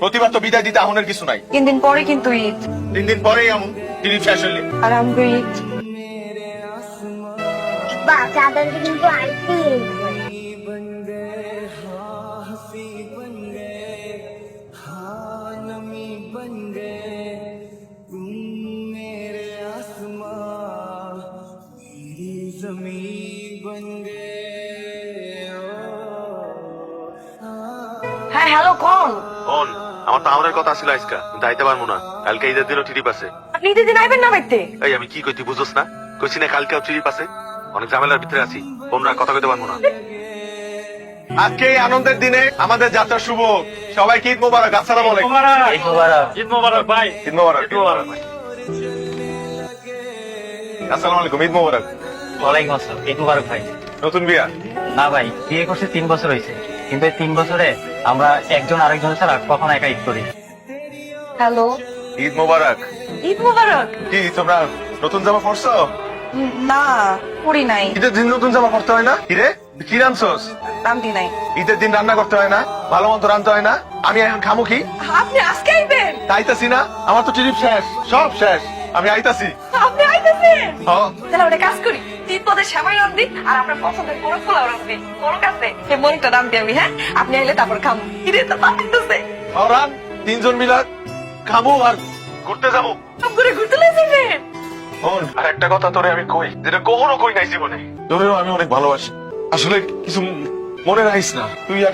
প্রতিবার তো বিদায় দিতে আহনের কিছু নাই। তিন দিন পরে কিন্তু ঈদ। তিন দিন পরেই এমন তিনি শেষ হইলে আর আমগো ঈদ। বা কিন্তু আইসি হ্যাঁ হ্যালো কোন? বোন আমার তো আমাদের কথা ছিল আজকা। কিন্তু আইতে পারব না। কালকে ঈদের দিনও ট্রিপ আছে আপনি ঈদের দিন আইবেন না বাইতে এই আমি কি কইতি বুঝোস না? কইছি না কালকে ট্রিপ আছে অনেক ঝামেলার ভিতরে আছি। বোনরা কথা কইতে পারব না। আজকে এই আনন্দের দিনে আমাদের যাত্রা শুভ। সবাইকে ঈদ মোবারক। আসসালামু আলাইকুম। ঈদ মোবারক। ঈদ মোবারক। ভাই। ঈদ মোবারক। ঈদ মোবারক ভাই। আসসালামু আলাইকুম। ঈদ মোবারক। ওয়ালাইকুম আসসালাম। ঈদ মোবারক ভাই। নতুন বিয়া? না ভাই। বিয়ে করছে তিন বছর হয়েছে কিন্তু এই তিন বছরে আমরা একজন আরেকজন ছাড়া কখনো একা ঈদ করি। হ্যালো। ঈদ মোবারক। ঈদ মুবারক। কি তোমরা নতুন জামা পরছো? না করি নাই। ঈদের দিন নতুন জামা পরতে হয় না? কি রে? কি রানছস রামদি নাই। ঈদের দিন রান্না করতে হয় না? ভালো মন্দ রানতে হয় না? আমি এখন খামু কি? আপনি আজকে আইবেন? আইতাছি না। আমার তো ট্রিপ শেষ সব শেষ। আমি আইতাছি। আপনি আইতেছেন? হ। তাহলে ওটা কাজ করি। তিন পদের সেমাই রান্ধি আর আপনার পছন্দের বড় পোলাও রান্ধি সে রান্ধি আমি হ্যাঁ? আপনি আইলে তারপর খামু। তো পাঠাইতেছে রান। তিনজন মিলা আর ঘুরতে যাব। সব করে ঘুরতে শোন। আর একটা কথা তোরে আমি কই যেটা কখনো কই নাই জীবনে। তোরেও আমি অনেক ভালোবাসি। আসলে কিছু মনে রাখিস না। তুই আর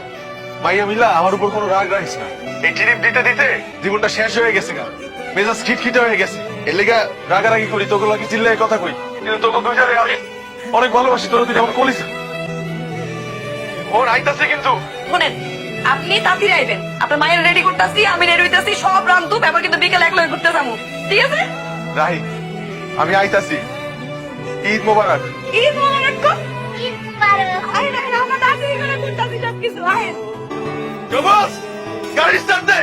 মাইয়া মিলা আমার উপর কোনো রাগ রাখিস না। এই ট্রিপ দিতে দিতে জীবনটা শেষ হয়ে গেছে গা। মেজাজ খিটখিটে হয়ে গেছে। এর লেগা রাগারাগি করি তোকে লাগি চিল্লাই কথা কই। কিন্তু তোকে দুই জায়গায় আমি অনেক ভালোবাসি তোর তুই আমার কলিস ওর আইতাছে কিন্তু। শুনেন আপনি তাড়াতাড়ি আইবেন। আপনার মায়ের রেডি করতেছি আমি রেডি হইতাছি সব রান্ধু ব্যাপার কিন্তু বিকেল এক লগে ঘুরতে যাব। ঠিক আছে? রাহি আমি আইতাছি। ঈদ মোবারক। ঈদ মোবারক। ঈদ মুবারক। আরে না আমরা তাড়াতাড়ি করে ঘুরতেছি সব কিছু আহেন জবাস গাড়ি স্টার্ট দে